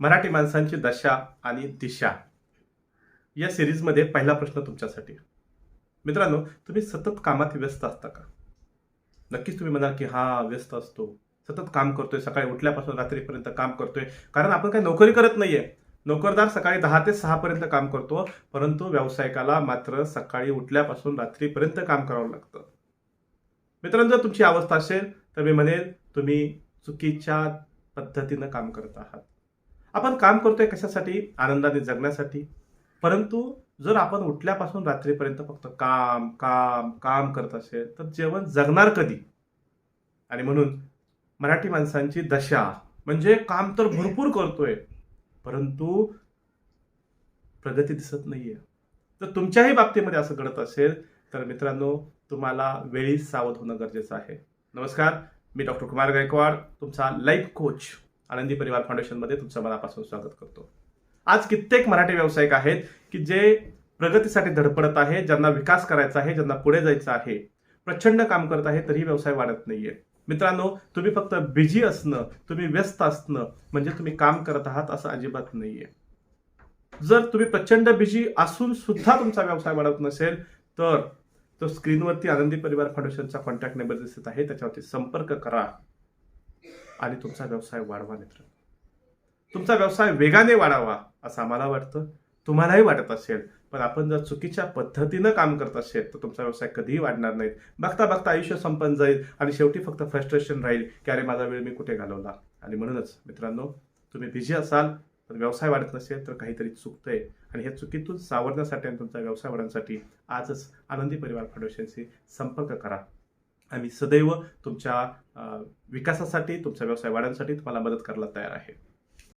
मराठी माणसांची दशा आणि दिशा. या सिरीजमध्ये पहिला प्रश्न तुमच्यासाठी. मित्रांनो तुम्ही सतत कामात व्यस्त असता का? नक्कीच तुम्ही म्हणाल की हा व्यस्त असतो. सतत काम करतोय. सकाळी उठल्यापासून रात्रीपर्यंत काम करतोय. कारण आपण काही नोकरी करत नाहीये. नोकरदार सकाळी दहा ते सहापर्यंत काम करतो परंतु व्यावसायिकाला मात्र सकाळी उठल्यापासून रात्रीपर्यंत काम करावं लागतं. मित्रांनो जर तुमची अवस्था असेल तर मी म्हणेन तुम्ही चुकीच्या पद्धतीनं काम करत आहात. आपण काम करतोय कशासाठी? आनंदाने जगण्यासाठी. परंतु जर आपण उठल्यापासून रात्रीपर्यंत फक्त काम काम काम करत असेल तर जेवण जगणार कधी? आणि म्हणून मराठी माणसांची दशा म्हणजे काम तर भरपूर करतोय परंतु प्रगती दिसत नाहीये. तर तुमच्याही बाबतीमध्ये असं घडत असेल तर मित्रांनो तुम्हाला वेळीच सावध होणं गरजेचं आहे. नमस्कार मी डॉक्टर कुमार गायकवाड तुमचा लाईफ कोच. आनंदी परिवार फाउंडेशनमध्ये तुमचं मनापासून स्वागत करतो. आज कित्येक मराठी व्यावसायिक आहेत की जे प्रगतीसाठी धडपडत आहे ज्यांना विकास करायचा आहे ज्यांना पुढे जायचं आहे प्रचंड काम करत आहे तरी व्यवसाय वाढत नाहीये. मित्रांनो तुम्ही फक्त बिझी असणं तुम्ही व्यस्त असणं म्हणजे तुम्ही काम करत आहात असं अजिबात नाहीये. जर तुम्ही प्रचंड बिझी असून सुद्धा तुमचा व्यवसाय वाढत नसेल तर तो स्क्रीनवरती आनंदी परिवार फाउंडेशनचा कॉन्टॅक्ट नंबर दिसत आहे त्याच्यावरती संपर्क करा. आणि तुमचा व्यवसाय वाढवा मित्र. तुमचा व्यवसाय वेगाने वाढावा असं आम्हाला वाटतं. तुम्हालाही वाटत असेल. पण आपण जर चुकीच्या पद्धतीनं काम करत असेल तर तुमचा व्यवसाय कधीही वाढणार नाही बघता बघता आयुष्य संपन्न जाईल आणि शेवटी फक्त फ्रस्ट्रेशन राहील की अरे माझा वेळ मी कुठे घालवला? आणि म्हणूनच मित्रांनो तुम्ही बिझी असाल पण व्यवसाय वाढत नसेल तर काहीतरी चुकतंय आणि ह्या चुकीतून सावरण्यासाठी आणि तुमचा व्यवसाय वाढवण्यासाठी आजच आनंदी परिवार फाउंडेशनशी संपर्क करा. आम्ही सदैव तुमच्या विकासासाठी तुमचा व्यवसाय वाढवण्यासाठी तुम्हाला मदत करायला तयार आहे.